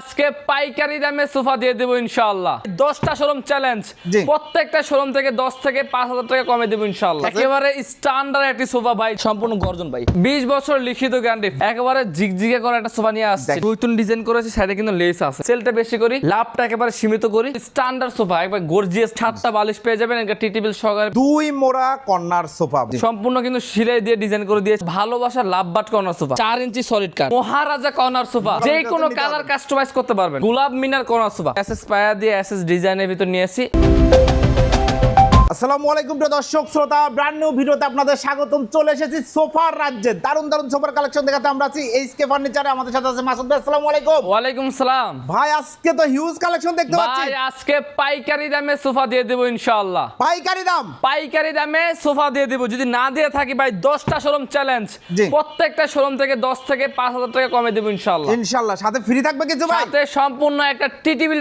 আজকে পাইকারি দামে সোফা দিয়ে দেবো ইনশাআল্লাহ। দশটা শোরুম চ্যালেঞ্জ প্রত্যেকটা শোরুম থেকে দশ থেকে পাঁচ হাজার টাকা কমে দেবো ইনশাআল্লাহ। একেবারে স্ট্যান্ডার্ড একটি সোফা ভাই সম্পূর্ণ গর্জন ভাই। বিশ বছর লিখিত গ্যারান্টি একেবারে জিগজিগে করে একটা সোফা নিয়ে আসছে। নতুন ডিজাইন করেছে সাইডে কিন্তু লেস আছে। সেলটা বেশি করি লাভটা একেবারে সীমিত করি। স্ট্যান্ডার্ড সোফা একবার গর্জিয়াস সাতটা বালিশ পেয়ে যাবেন একটা টি টেবিল সহকারে। দুই মোড়া কর্নার সোফা। সম্পূর্ণ কিন্তু সিলাই দিয়ে ডিজাইন করে দিয়েছে। ভালোবাসা লাভ বাট কর্নার সোফা। চার ইঞ্চি সলিড কাঠ মহারাজা কর্নার সোফা। যে কোনো কালার পারবেন। কাস্টমাইজ করতে পারবেন। Gulab Minar corner sofa S পায়া দিয়ে এস এস ডিজাইনের ভিতর নিয়েছি আসসালামু আলাইকুম প্রিয় দর্শক শ্রোতা ব্র্যান্ড নিউ ভিডিওতে আপনাদের স্বাগতম। চলে এসেছি সোফার রাজ্যে। দারুণ দারুণ সোফার কালেকশন দেখাতে আমরা আছি এইচকে ফার্নিচারে আমাদের সাথে আছে মাসুদ ভাই আসসালামু আলাইকুম। সালাম। ভাই আজকে তো হিউজ কালেকশন দেখতে পাচ্ছি। ভাই আজকে পাইকারি দামে সোফা দিয়ে দেবো ইনশাআল্লাহ। পাইকারি দাম? পাইকারি দামে সোফা দিয়ে দেবো। যদি না দিয়ে থাকি ভাই দশটা শোরুম চ্যালেঞ্জ। প্রত্যেকটা শোরুম থেকে দশ থেকে পাঁচ হাজার টাকা কমে দেবো ইনশাআল্লাহ। ইনশাআল্লাহ। সাথে ফ্রি থাকবে কিছু ভাই? সাথে সম্পূর্ণ একটা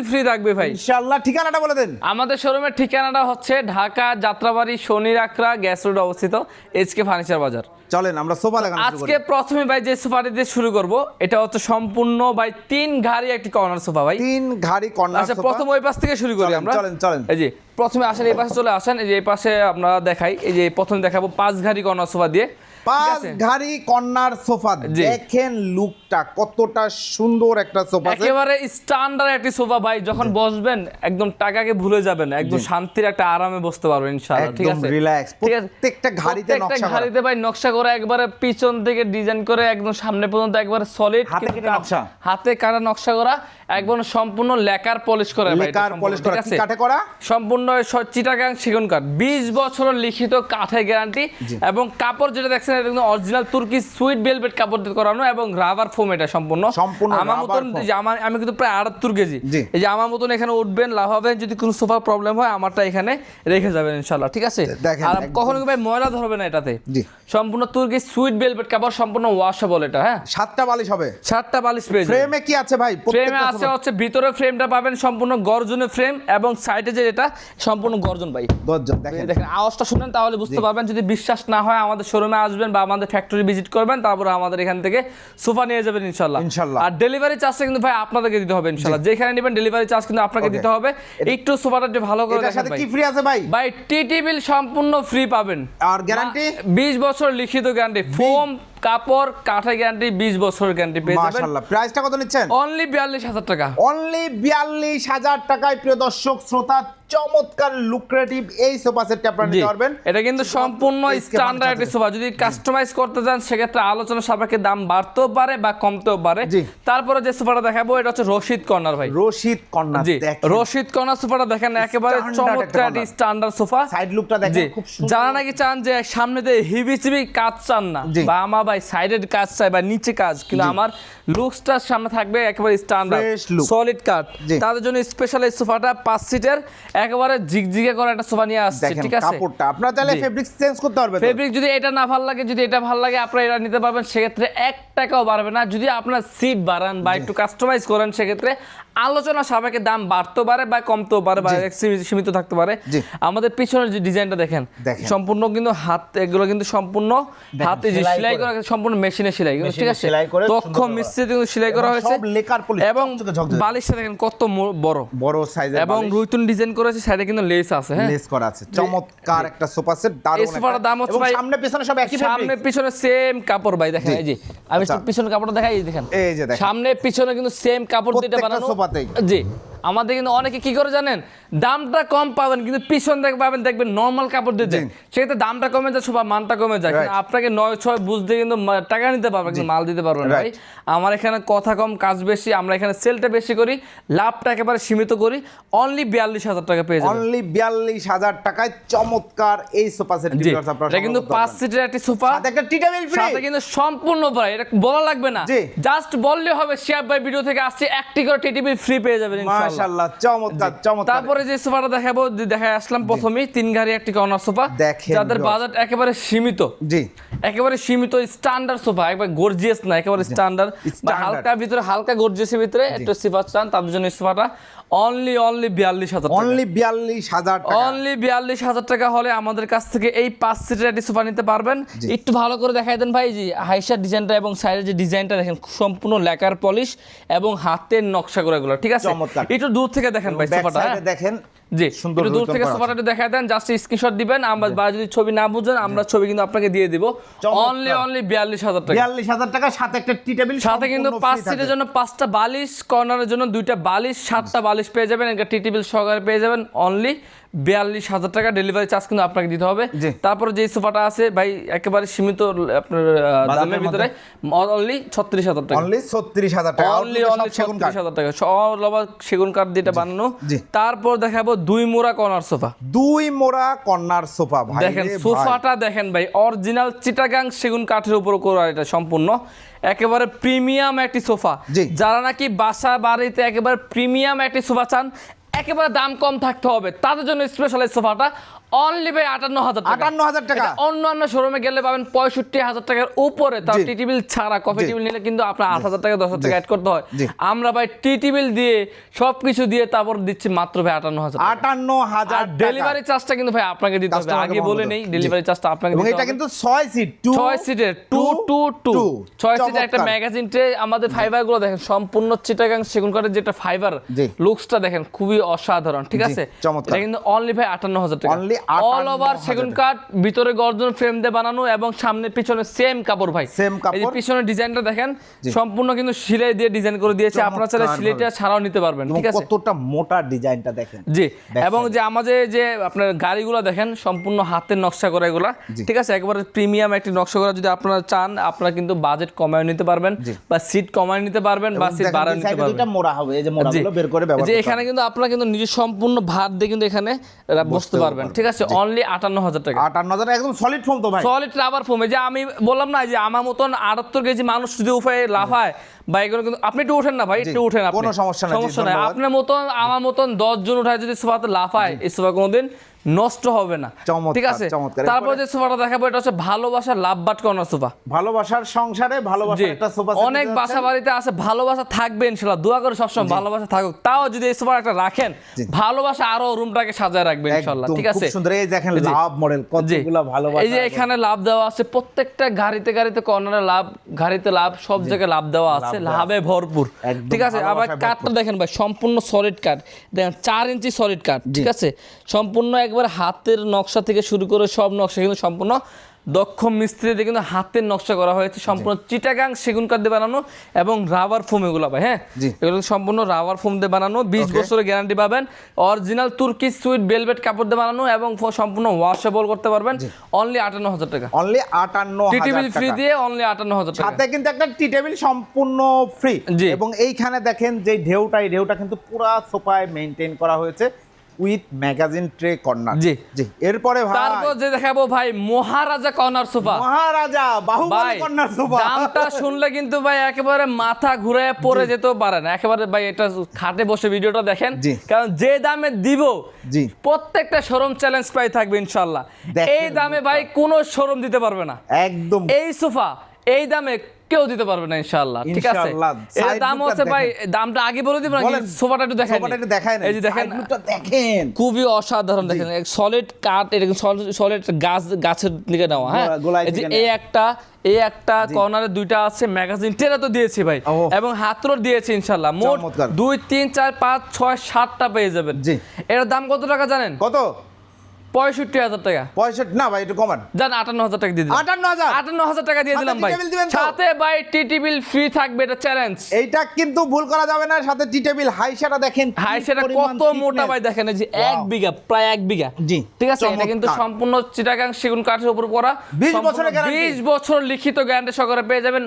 ফ্রি থাকবে ভাই। ইনশাআল্লাহ। ঠিকানাটা বলে দেন। আমাদের শোরুমের ঠিকানাটা হচ্ছে ঢাকা যাত্রাবাড়ি শনি রাকড়া গ্যাস রোড অবস্থিত এইচকে ফার্নিচার বাজার চলেন আমরা সোফা দেখানো আজকে প্রথমে ভাই যে সোফাটি দিয়ে শুরু করব এটা হচ্ছে সম্পূর্ণ ভাই তিন ঘাড়ি একটি কর্নার সোফা ভাই। তিন ঘাড়ি কর্নার আচ্ছা সোফা। প্রথম ওই পাশ থেকে শুরু করি আমরা। চলেন, চলেন। এই যে প্রথমে আসেন এই পাশে চলে আসেন এই যে এই পাশে আমরা দেখাই এই যে প্রথমে দেখাবো পাঁচ ঘাড়ি কর্নার সোফা দিয়ে। পাঁচ? ঘাড়ি কর্নার সোফা দেখেন লুকটা কতটা সুন্দর একটা সোফা একেবারে স্ট্যান্ডার্ড একটি সোফা ভাই যখন বসবেন একদম টাকাকে ভুলে যাবেন একদম শান্তির একটা আরামে বসতে পারবেন ইনশাআল্লাহ ঠিক আছে? ঠিক প্রত্যেকটা ঘাড়িতে নকশা করা। ঘাড়িতে ভাই নকশা করে একবারে পিছন থেকে ডিজাইন করে একদম সামনে পর্যন্ত একবারে সলিড হাতে কেটে নকশা। হাতে কাটা নকশা করা একদম সম্পূর্ণ লেকার পলিশ করা ভাই লেকার পলিশ করা কাঠে করা? সম্পূর্ণ চিটাগাং সেগুন কাঠ বিশ বছরের লিখিত কাঠের গ্যারান্টি এবং কাপড় যেটা দেখছেন এটা কিন্তু অরিজিনাল তুর্কি সুইট বেলভেট কাপড় দিয়ে করানো এবং রাবার ফোম এটা সম্পূর্ণ। সম্পূর্ণ আমার মতন। আমার আমি কিন্তু প্রায় আটাত্তর কেজি এই যে আমার মতন এখানে উঠবেন লাভ হবে যদি কোনো সোফার প্রবলেম হয় আমারটা এখানে রেখে যাবেন ইনশাল্লাহ ঠিক আছে? আর কখনো ভাই ময়লা ধরবে না এটাতে? সম্পূর্ণ তুর্কি সুইট বেলভেট কাপড় সম্পূর্ণ ওয়াশেবল এটা হ্যাঁ? সাতটা বালিশ হবে। সাতটা বালিশ পেয়ে ফ্রেমে কি আছে ভাই? ফ্রেমে আছে হচ্ছে ভিতরে ফ্রেমটা পাবেন সম্পূর্ণ গর্জনের ফ্রেম এবং সাইডে যে এটা সম্পূর্ণ গর্জন ভাই। গর্জন, দেখেন। দেখেন আওয়াজটা শুনেন তাহলে বুঝতে পারবেন যদি বিশ্বাস না হয় আমাদের শোরুমে আসবেন বা আমাদের ফ্যাক্টরি ভিজিট করবেন তারপরে আমাদের এখান থেকে সোফা নিয়ে যাবেন ইনশাল্লাহ ইনশাল্লাহ। আর ডেলিভারি চার্জটা কিন্তু ভাই আপনাদেরকে দিতে হবে ইনশাল্লাহ যেখানে নেবেন ডেলিভারি চার্জ কিন্তু আপনাকে দিতে হবে। একটু সোফাটা একটু ভালো করে দেখেন ভাই। কি ফ্রি আছে ভাই? ভাই টি বিল সম্পূর্ণ ফ্রি পাবেন। আর গ্যারান্টি বিশ বছর লিখিত গ্যারান্টি ফোম কাপড় কাঠের গ্যারান্টি বিশ বছর গ্যারান্টি পেয়ে যাবেন। মাশাআল্লাহ। প্রাইসটা কত নিচ্ছেন? অনলি বিয়াল্লিশ হাজার টাকা। অনলি বিয়াল্লিশ হাজার টাকায় প্রিয় দর্শক শ্রোতা চমৎকার লুক্রেটিভ এই সোফা সেটটা আপনারা নিতে পারবেন। এটা কিন্তু সম্পূর্ণ স্ট্যান্ডার্ড সোফা যদি কাস্টমাইজ করতে চান সেক্ষেত্রে আলোচনা সাপেক্ষে দাম বাড়তেও পারে বা কমতেও পারে। তারপরে যে সোফাটা দেখাবো এটা হচ্ছে রশিদ কর্নার ভাই। রশিদ কর্নার রশিদ কর্নার সোফাটা দেখেন একেবারে চমৎকার স্ট্যান্ডার্ড সোফা সাইড লুকটা দেখেন খুব সুন্দর। যারা নাকি চান যে সামনে দিয়ে হিবি চিবি কাজ চান না। বা আমার ভাই সাইডের কাজ চাই বা নিচে কাজ কিন্তু আমার লুকসটা সামনে থাকবে একেবারে স্ট্যান্ডার্ড সলিড কাট তাদের জন্য স্পেশাল এই সোফাটা পাঁচ সিটের একেবারে ঝিকঝিকে করা একটা সোফা নিয়ে আসছে ঠিক আছে? কাপড়টা আপনারা জি। ফেব্রিক চেঞ্জ করতে পারবেন ফেব্রিক যদি এটা না ভালো লাগে যদি এটা ভালো লাগে আপনারা এটা নিতে পারবেন সেক্ষেত্রে এক টাকাও বাড়বে না। যদি আপনার সিট বাড়ান বা একটু কাস্টমাইজ করেন সেক্ষেত্রে আলোচনা সাপেক্ষে দাম বাড়তে পারে বা কমতেও পারে বা সীমিত- থাকতে পারে। আমাদের পিছনের যে ডিজাইনটা দেখেন। সম্পূর্ণ কিন্তু হাত এগুলো কিন্তু সম্পূর্ণ হাতে যে সেলাই করে। করা সম্পূর্ণ মেশিনে সেলাই ঠিক আছে? করে দক্ষ সুন্দর করা। মিস্ত্রি কিন্তু সেলাই করা হয়েছে। এবং বালিশটা দেখেন কত বড়। বড় সাইজের এবং রুইতুন ডিজাইন করেছে সাইডে কিন্তু লেস আছে হ্যাঁ লেস করা আছে চমৎকার একটা সোফা সেট দারুণ সোফার দাম হচ্ছে ভাই- সামনে পিছনে সব একই সামনে পিছনে সেম কাপড় ভাই দেখেন। এই যে আমি আচ্ছা। পিছনে কাপড়টা দেখাই এই দেখেন এই যে দেখেন। সামনে পিছনে কিন্তু সেম কাপড় দিয়ে বানানো সোফাতেই। জি আমাদের কিন্তু অনেকে কি করে জানেন? দামটা কম পাবেন কিন্তু পিছন থেকে পাবেন দেখবেন নর্মাল কাপড় দিয়ে দেন। সেক্ষেত্রে দামটা কমে যায় সোফা মানটা কমে যায়। কিন্তু আপনাকে নয় ছয় বুঝতে কিন্তু টাকা নিতে পারবেন কিন্তু মাল দিতে পারবেন ভাই। আমার এখানে কথা কম কাজ বেশি আমরা এখানে সেলটা বেশি করি লাভটা একেবারে সীমিত করি। অনলি বিয়াল্লিশ হাজার টাকা পেয়ে যাবেন। অনলি বিয়াল্লিশ হাজার টাকায় চমৎকার এই সোফা সেট এটা কিন্তু পাঁচ সিটের একটি সোফা একটা টি টেবিল ফ্রি সাথে কিন্তু সম্পূর্ণ ভাই এটা বলা লাগবে না। জাস্ট বললে হবে শেয়ার ভাই ভিডিও থেকে আসছে একটি করে টিটিভি ফ্রি পেয়ে যাবেন ইনশাআল্লাহ মাশাআল্লাহ চমৎকার চমৎকার। তারপরে যে সোফাটা দেখাবো আসলাম প্রথমেই তিন গাড়ি একটি কর্নার সোফা। যাদের বাজেট একেবারে সীমিত। জি। একেবারে সীমিত স্ট্যান্ডার্ড সোফা একবার গর্জিয়াস না একেবারে স্ট্যান্ডার্ড বা হালকা ভিতরে হালকা গর্জিয়াসের ভিতরে একটু চান তাদের জন্য সোফাটা অনলি অনলি বিয়াল্লিশ হাজার টাকা। অনলি বিয়াল্লিশ হাজার অনলি বিয়াল্লিশ হাজার টাকা হলে আমাদের কাছ থেকে এই পাঁচ সিটের একটি সোফা নিতে পারবেন। একটু ভালো করে দেখাই দেন ভাই জি হাইসার ডিজাইনটা এবং সাইডের যে ডিজাইনটা দেখেন সম্পূর্ণ লেকার পলিশ এবং হাতের নকশা করে এগুলো ঠিক আছে। একটু দূর থেকে দেখেন ভাই সোফাটা হ্যাঁ? দেখেন। জি সুন্দর দূর থেকে সোফাটা দেখা দেখায় দেন জাস্ট স্ক্রিনশট দিবেন আমরা বা যদি ছবি না বুঝেন আমরা ছবি কিন্তু আপনাকে দিয়ে দিব। অনলি অনলি বিয়াল্লিশ হাজার টাকা। বিয়াল্লিশ হাজার টাকা সাথে একটা টি টেবিল সাথে কিন্তু পাঁচ সিটের জন্য পাঁচটা বালিশ কর্নারের জন্য দুইটা বালিশ সাতটা বালিশ পেয়ে যাবেন একটা টি টেবিল সহকারে পেয়ে যাবেন অনলি বিয়াল্লিশ হাজার টাকা ডেলিভারি চার্জ কিন্তু আপনাকে দিতে হবে। তারপরে যে সোফাটা আছে ভাই একেবারে সীমিত আপনার দামের ভিতরে অনলি ছত্রিশ হাজার টাকা। অনলি ছত্রিশ হাজার টাকা। অনলি অনলি ছত্রিশ হাজার টাকা। অল ওভার সেগুন কাঠ দিয়ে বানানো তারপর দেখাবো দুই মোড়া কর্নার সোফা। দুই মোড়া কর্নার সোফা ভাই দেখেন সোফাটা দেখেন ভাই অরিজিনাল চিটাগাং সেগুন কাঠের উপর করা এটা সম্পূর্ণ। একেবারে প্রিমিয়াম একটি সোফা। যারা নাকি বাসা বাড়িতে একেবারে প্রিমিয়াম একটি সোফা চান একেবারে দাম কম থাকতে হবে। তাদের জন্য স্পেশাল সোফাটা। অনলি ভাই আটান্ন হাজার আটান্ন হাজার টাকা? অন্যান্য শোরুমে গেলে পাবেন পঁয়ষট্টি হাজার টাকার উপরে। ছাড়া কফি। টেবিল নিলে কিন্তু আপনার আট হাজার টাকা দশ হাজার টাকা অ্যাড করতে হয়। আমরা ভাই দিয়ে সবকিছু দিয়ে তারপর দিচ্ছি মাত্র ভাই আটান্ন হাজার। আটান্ন হাজার ডেলিভারি চার্জটা কিন্তু ভাই আপনাকে দিতে হবে। আগে বলে নেই ডেলিভারি চার্জটা আপনাকে দিতে এটা কিন্তু ছয় সিট ছয় সিটের টু টু টু ছয় সিটের একটা ম্যাগাজিন ট্রে আমাদের ফাইবারগুলো দেখেন সম্পূর্ণ চিটাগাং সেগুন কাঠের যেটা ফাইবার। লুকসটা দেখেন খুবই অসাধারণ ঠিক আছে। এটা কিন্তু অনলি ভাই আটান্ন হাজার টাকা। অল ওভার সেগুন কাঠ ভিতরে গর্জন ফ্রেম দিয়ে বানানো এবং সামনে পিছনে সেম কাপড় ভাই। যে কাপড়। পিছনের ডিজাইনটা দেখেন সম্পূর্ণ কিন্তু সিলাই দিয়ে ডিজাইন করে দিয়েছে। আপনারা চাইলে সিলাইটা ছাড়াও নিতে পারবেন ঠিক আছে? কতটা মোটা ডিজাইনটা দেখেন। জি এবং যে আমাদের যে আপনার গাড়িগুলো দেখেন সম্পূর্ণ হাতের নকশা করা এগুলা ঠিক আছে? একবারে প্রিমিয়াম একটি নকশা করা যদি আপনারা চান আপনারা কিন্তু বাজেট কমায় নিতে পারবেন বা সিট কমায় নিতে পারবেন বা সিট বাড়ায় নিতে পারবেন দুইটা মোড়া হবে এই যে মোড়াগুলো বের করে ব্যবহার যে এখানে কিন্তু আপনারা কিন্তু নিজের সম্পূর্ণ ভাত দিয়ে কিন্তু এখানে বসতে পারবেন। ঠিক আছে অনলি আটান্ন হাজার টাকা। আটান্ন হাজার একদম সলিড ফোম তো ভাই। সলিড রাবার ফোম যে আমি বললাম না যে আমার মতন আটাত্তর কেজি মানুষ যদি উপায়ে লাফায় বা এগুলো কিন্তু আপনি একটু উঠেন না ভাই একটু উঠেন কোনো সমস্যা নাই, সমস্যা নাই। আপনার মতন আমার মতন দশ জন উঠায় যদি সোফাতে লাফায় এই সোফা কোনোদিন নষ্ট হবে না। ঠিক আছে। তারপর যে সোফাটা দেখাবো এটা হচ্ছে ভালোবাসার লাভ বাট কর্নার সোফা। ভালোবাসার সংসারে জি। ভালোবাসার একটা সোফা অনেক বাসা বাড়িতে আছে ভালোবাসা থাকবে ইনশাল্লাহ। দোয়া করে সবসময় ভালোবাসা থাকুক। তাও যদি এই সোফা একটা রাখেন ভালোবাসা আরও রুমটাকে সাজায় রাখবে ইনশাল্লাহ। ঠিক আছে? খুব সুন্দর। এই দেখেন লাভ মডেল কতগুলো ভালোবাসা এই যে এখানে লাভ দেওয়া আছে প্রত্যেকটা গাড়িতে গাড়িতে কর্নারে লাভ গাড়িতে লাভ সব জায়গায় লাভ দেওয়া আছে লাভে ভরপুর। ঠিক আছে? আবার কাঠটা দেখেন ভাই সম্পূর্ণ সলিড কাঠ দেখেন চার ইঞ্চি সলিড কাঠ ঠিক আছে? সম্পূর্ণ একবার হাতের নকশা থেকে শুরু করে সব নকশা কিন্তু সম্পূর্ণ দক্ষ মিস্ত্রি দিয়ে কিন্তু হাতের নকশা করা হয়েছে। সম্পূর্ণ চিটাগাং সেগুন কাঠ দিয়ে বানানো এবং রাবার ফোম এগুলো ভাই হ্যাঁ? এগুলো সম্পূর্ণ রাবার ফোম দিয়ে বানানো বিশ বছরের গ্যারান্টি পাবেন। অরিজিনাল তুর্কি সুইট বেলভেট কাপড় দিয়ে বানানো এবং সম্পূর্ণ ওয়াশেবল করতে পারবেন। অনলি আটান্ন হাজার টাকা। অনলি আটান্ন টিটিবিল ফ্রি দিয়ে অনলি আটান্ন হাজার টাকা। সাথে কিন্তু একটা টি টেবিল সম্পূর্ণ ফ্রি জি। এবং এইখানে দেখেন যে ঢেউটা এই ঢেউটা কিন্তু পুরা সোফায় মেনটেন করা হয়েছে। With magazine tray corner. জি। জি। এরপরে ভাই তারপর যে দেখাবো ভাই Maharaja corner sofa. Maharaja Baahubali corner sofa. দামটা শুনলে কিন্তু ভাই একেবারে মাথা ঘুরে পড়ে যেতেও পারে না। একেবারে ভাই এটা খাটে বসে ভিডিওটা দেখেন। কারণ যে দামে দিব জি। প্রত্যেকটা শোরুম চ্যালেঞ্জ প্রায় থাকবে ইনশাল্লাহ এই দামে ভাই কোনো শোরুম দিতে পারবে না। একদম। এই সোফা এই দামে কেউ দিতে পারবে না ইনশাআল্লাহ। ঠিক আছে। এর দাম হচ্ছে ভাই দামটা আগে বলে দিব নাকি সোফাটা একটু দেখাই সোফাটা একটু দেখায় না এই যে দেখেন দেখেন। খুবই অসাধারণ দেখেন। সলিড কাঠ এটা সলিড গাছ গাছের দিকে নেওয়া হ্যাঁ? এই যে এই একটা এই একটা কর্নারে দুইটা আছে ম্যাগাজিন টেরা তো দিয়েছি ভাই। এবং হাতরও দিয়েছি ইনশাল্লাহ মোট। দুই তিন চার পাঁচ ছয় সাতটা পেয়ে যাবেন। এর দাম কত টাকা জানেন? কত? পঁয়ষট্টি হাজার টাকা। পঁয়ষট্টি না ভাই একটু কমান। জান আটান্ন হাজার টাকা দিয়ে দিলাম। আটান্ন হাজার? আটান্ন হাজার টাকা দিয়ে দিলাম ভাই। Tea table? সাথে ভাই টিটি বিল ফ্রি থাকবে এটা চ্যালেঞ্জ এইটা কিন্তু ভুল করা যাবে না সাথে টি টেবিল হাইসাটা দেখেন কত মোটা ভাই দেখেন যে এক বিঘা প্রায় এক বিঘা। জি, ঠিক আছে? এটা কিন্তু সম্পূর্ণ চিটাগাং সেগুন কাঠের উপর করা। 20 বছরের। বিশ বছর লিখিত গ্যারান্টি সহকারে পেয়ে যাবেন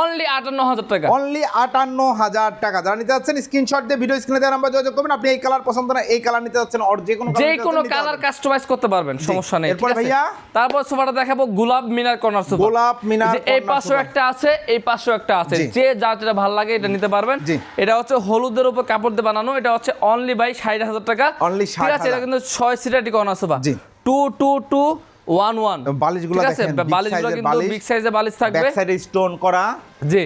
অনলি আটান্ন হাজার টাকা। অনলি আটান্ন হাজার টাকা। যারা নিতে যাচ্ছেন স্ক্রিনশট দিয়ে ভিডিও স্ক্রিনে দেওয়ার নাম্বার যোগাযোগ করবেন। আপনি এই কালার পছন্দ না এই কালার নিতে যাচ্ছেন আর যে কোনো যে কোনো কালার কাস্টমাইজ করতে পারবেন সমস্যা নেই এরপরে? ভাইয়া? তারপর সোফাটা দেখাবো গোলাপ মিনার কর্নার সোফা। গোলাপ মিনার এই পাশেও একটা আছে এই পাশেও একটা আছে। যে যার যেটা ভালো লাগে এটা নিতে পারবেন। এটা হচ্ছে হলুদের উপর কাপড় দিয়ে বানানো এটা হচ্ছে অনলি বাই ষাট হাজার টাকা। অনলি ঠিক আছে এটা কিন্তু ছয় seater corner sofa. Two two two one one বালিশগুলো দেখেন, বালিশগুলো কিন্তু। বিগ সাইজের বালিশ থাকবে। ব্যাক সাইডে স্টোন করা। জি।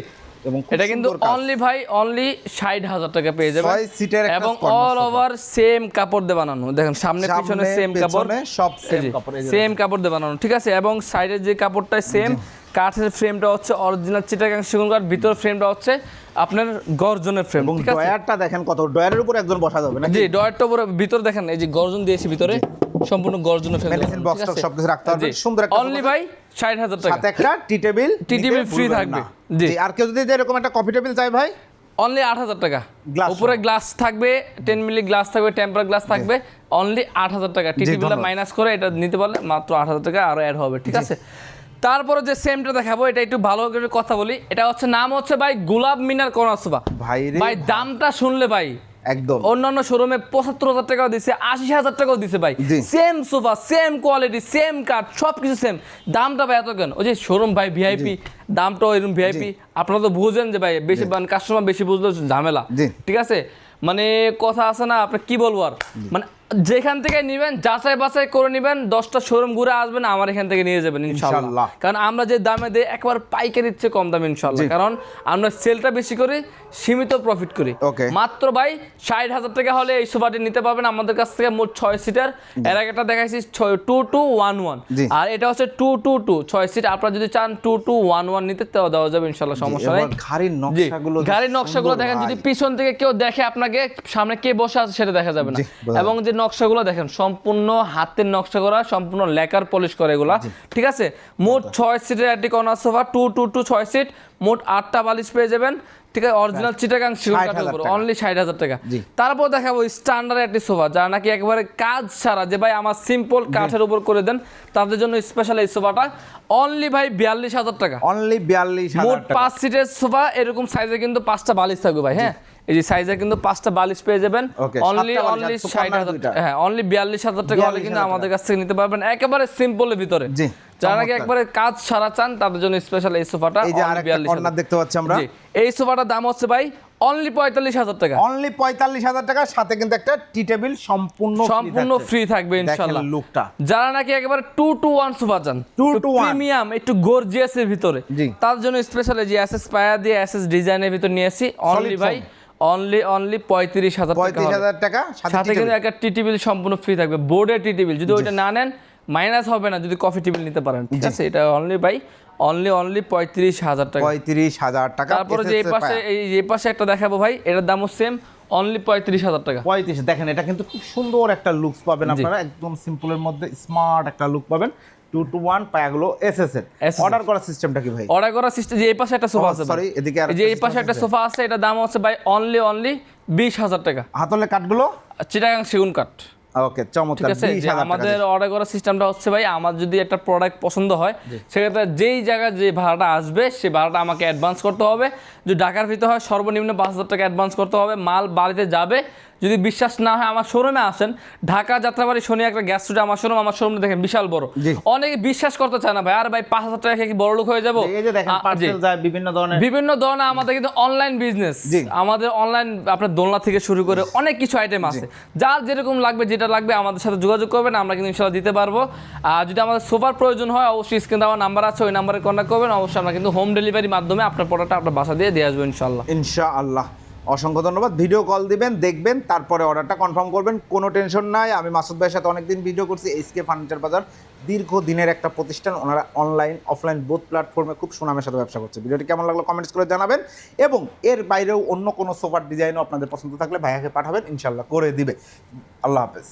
এবং এটা কিন্তু অনলি ভাই অনলি ষাট হাজার টাকা পেয়ে যাবেন। ছয় সিটের এবং অল ওভার সেম কাপড় দিয়ে বানানো। দেখেন সামনে পিছনে সেম কাপড়। সব same কাপড়, সেম কাপড় দিয়ে বানানো ঠিক আছে? এবং সাইডের যে কাপড়টা সেম কাঠের ফ্রেমটা হচ্ছে অরিজিনাল চিটাগাং সেগুন কাঠ ভিতর ফ্রেমটা হচ্ছে আপনার গর্জনের ফ্রেম এবং ডয়ারটা দেখেন কত ডয়ারের উপর একজন বসা যাবে না জি ডয়ারটা পুরো ভিতর দেখেন এই যে গর্জন দিয়েছি ভিতরে সম্পূর্ণ গর্জনের ফ্রেম Medicine box টক্স সবকিছু রাখতে পারবেন। সুন্দর একটা অনলি ভাই ষাট হাজার টাকা। সাথে একটা tea table tea table free থাকবে। জি। আর কেউ যদি এরকম একটা কফি টেবিল চাই ভাই? অনলি আট হাজার টাকা। উপরে গ্লাস থাকবে টেন মিলি গ্লাস থাকবে টেম্পার গ্লাস থাকবে অনলি আট হাজার টাকা। টিটিভিটা ধন্যবাদ। মাইনাস করে এটা নিতে পারলে মাত্র আট হাজার টাকা আরও অ্যাড হবে ঠিক আছে? তারপরে যে সেমটা দেখাবো এটা একটু ভালো করে কথা বলি এটা হচ্ছে নাম হচ্ছে ভাই গোলাপ মিনার কর্নার সোফা ভাই ভাই দামটা শুনলে ভাই একদম। অন্যান্য শোরুমে পঁচাত্তর হাজার টাকাও দিছে আশি হাজার টাকাও দিছে ভাই। Same sofa same quality same কাঠ সব কিছু সেম দামটা ভাই এত কেন? ওই যে শোরুম ভাই ভিআইপি দামটাও এরকম ভিআইপি আপনারা তো বুঝেন যে ভাই বেশি কাস্টমার বেশি বুঝলে ঝামেলা। ঠিক আছে? মানে কথা আছে না আপনি কি বলব আর? মানে যেখান থেকে নেবেন যাচাই বাছাই করে নেবেন দশটা শোরুম ঘুরে আসবেন আমার এখান থেকে নিয়ে যাবেন ইনশাল্লাহ। কারণ আমরা যে দামে দিই একবার পাইকারি দিচ্ছে কম দামে ইনশাল্লাহ। কারণ আমরা সেলটা বেশি করি সীমিত প্রফিট করি। মাত্র ভাই ষাট হাজার টাকা হলে এই সোফাটি নিতে পারবেন। আমাদের কাছ থেকে মোট ছয় সিটার এর আগে একটা দেখাইছি টু টু ওয়ান ওয়ান আর এটা হচ্ছে টু টু টু ছয় সিট আপনারা যদি চান টু টু ওয়ান ওয়ান নিতে তাও দেওয়া যাবে ইনশাল্লাহ সমস্যা নেই। জি নকশাগুলো গাড়ির নকশাগুলো দেখেন যদি পিছন থেকে কেউ দেখে আপনাকে সামনে কে বসে আছে সেটা দেখা যাবে না। এবং যে নকশাগুলো দেখেন সম্পূর্ণ হাতের নকশা করা সম্পূর্ণ লেকার পলিশ করে এগুলা। ঠিক আছে? মোট ছয় সিটের একটি corner sofa two two two ছয় সিট মোট আটটা বালিশ পেয়ে যাবেন। ঠিক আছে অরিজিনাল চিটাগাং 60,000 কাঠের উপর অনলি ষাট হাজার টাকা। তারপর দেখাবো স্ট্যান্ডার্ড একটি সোফা যা নাকি একেবারে কাজ ছাড়া যে ভাই আমার সিম্পল কাঠের উপর করে দেন তাদের জন্য স্পেশাল এই সোফাটা অনলি ভাই বিয়াল্লিশ হাজার টাকা। অনলি বিয়াল্লিশ মোট পাঁচ সিটের সোফা এরকম সাইজে কিন্তু পাঁচটা বালিশ থাকবে ভাই হ্যাঁ? এই যে সাইজে কিন্তু পাঁচটা বালিশ পেয়ে যাবেন। অনলি অনলি ষাট হাজার হ্যাঁ অনলি বিয়াল্লিশ হাজার টাকা হলে কিন্তু আমাদের কাছ থেকে নিতে পারবেন। একেবারে সিম্পলের ভিতরে। জি, যারা নাকি একবারে কাজ সারা চান তাদের জন্য স্পেশাল এই সোফাটা এই যে আরেকটা কর্নার দেখতে পাচ্ছি আমরা। এই সোফাটার দাম হচ্ছে ভাই অনলি পঁয়তাল্লিশ হাজার টাকা। অনলি পঁয়তাল্লিশ হাজার টাকার সাথে কিন্তু একটা টি টেবিল সম্পূর্ণ সম্পূর্ণ ফ্রি থাকবে ইনশাল্লাহ লুকটা যারা নাকি একেবারে টু টু ওয়ান সোফা চান 2 to 1 প্রিমিয়াম একটু গর্জিয়াস এর ভিতরে। তার জন্য স্পেশাল যে এসএস পায়া দিয়ে এসএস ডিজাইনের ভিতর নিয়ে আসি। অনলি ভাই অনলি অনলি পঁয়ত্রিশ হাজার টাকা পঁয়ত্রিশ হাজার টাকা সাথে কিন্তু একটা টি টেবিল সম্পূর্ণ ফ্রি থাকবে। বোর্ডের টি টেবিল যদি ওইটা না নেন মাইনাস হবে না যদি কফি টেবিল নিতে পারেন ঠিক আছে? এটা অনলি ভাই অনলি অনলি পঁয়ত্রিশ হাজার টাকা। পঁয়ত্রিশ হাজার টাকা তারপরে যে পাশে এই যে পাশে একটা দেখাবো ভাই এটার দামও সেম অনলি পঁয়ত্রিশ হাজার টাকা। পঁয়ত্রিশ দেখেন এটা কিন্তু খুব সুন্দর একটা লুকস পাবেন। আপনারা একদম সিম্পলের মধ্যে স্মার্ট একটা লুক পাবেন। টু টু ওয়ান পায়াগুলো এস এস এর। অর্ডার করার সিস্টেমটা কি ভাই? অর্ডার করার সিস্টেম যে এই পাশে একটা সোফা Oh, আছে ভাই। এদিকে যে এই পাশে একটা সোফা আছে এটা দাম হচ্ছে ভাই অনলি অনলি বিশ হাজার টাকা। হাতলে কাঠগুলো? চিটাগাং সেগুন কাঠ। ওকে ঠিক চমৎকার আমাদের অর্ডার করার সিস্টেমটা হচ্ছে ভাই আমার যদি একটা প্রোডাক্ট পছন্দ হয় সেক্ষেত্রে যেই জায়গায় যে ভাড়াটা আসবে সেই ভাড়াটা আমাকে অ্যাডভান্স করতে হবে। যদি ঢাকার ভিতরে হয় সর্বনিম্ন পাঁচ হাজার টাকা অ্যাডভান্স করতে হবে। মাল বাড়িতে যাবে যদি বিশ্বাস না হয় আমার শোরুমে আসেন। ঢাকা যাত্রাবাড়ি শনি একটা গ্যাস স্টুডিও আমার শোরুম আমার শোরুমটা দেখেন বিশাল বড়। অনেকে বিশ্বাস করতে চায় না ভাই আর ভাই পাঁচ হাজার টাকা কি বড় লোক হয়ে যাব? বিভিন্ন ধরনের। বিভিন্ন ধরনের আমাদের কিন্তু অনলাইন বিজনেস আমাদের অনলাইন আপনার দোলনা থেকে শুরু করে অনেক কিছু আইটেম আছে। যার যেরকম লাগবে যেটা লাগবে আমাদের সাথে যোগাযোগ করবেন আমরা কিন্তু ইনশাল্লাহ দিতে পারব। আর যদি আমাদের সোফার প্রয়োজন হয় অবশ্যই স্ক্রিন দেওয়ার নাম্বার আছে ওই নাম্বারে কন্ট্যাক্ট করবেন। অবশ্যই আমরা কিন্তু হোম ডেলিভারির মাধ্যমে আপনার প্রোডাক্টটা আপনার বাসা দিয়ে দিয়ে আসব ইনশাল্লাহ। ইনশাআল্লাহ। অসংখ্য ধন্যবাদ। ভিডিও কল দিবেন, দেখবেন, তারপরে অর্ডারটা কনফার্ম করবেন, কোনো টেনশন নাই। আমি মাসুদ ভাইয়ের সাথে অনেকদিন ভিডিও করছি এইচকে ফার্নিচার বাজার। দীর্ঘ দিনের একটা প্রতিষ্ঠান, ওনারা অনলাইন অফলাইন বোথ প্ল্যাটফর্মে খুব সুনামের সাথে ব্যবসা করছে। ভিডিওটি কেমন লাগল কমেন্টস করে জানাবেন। এবং এর বাইরেও অন্য কোনো সোফার ডিজাইনও আপনাদের পছন্দ থাকলে ভাইয়াকে পাঠাবেন ইনশাল্লাহ করে দিবে। আল্লাহ হাফেজ।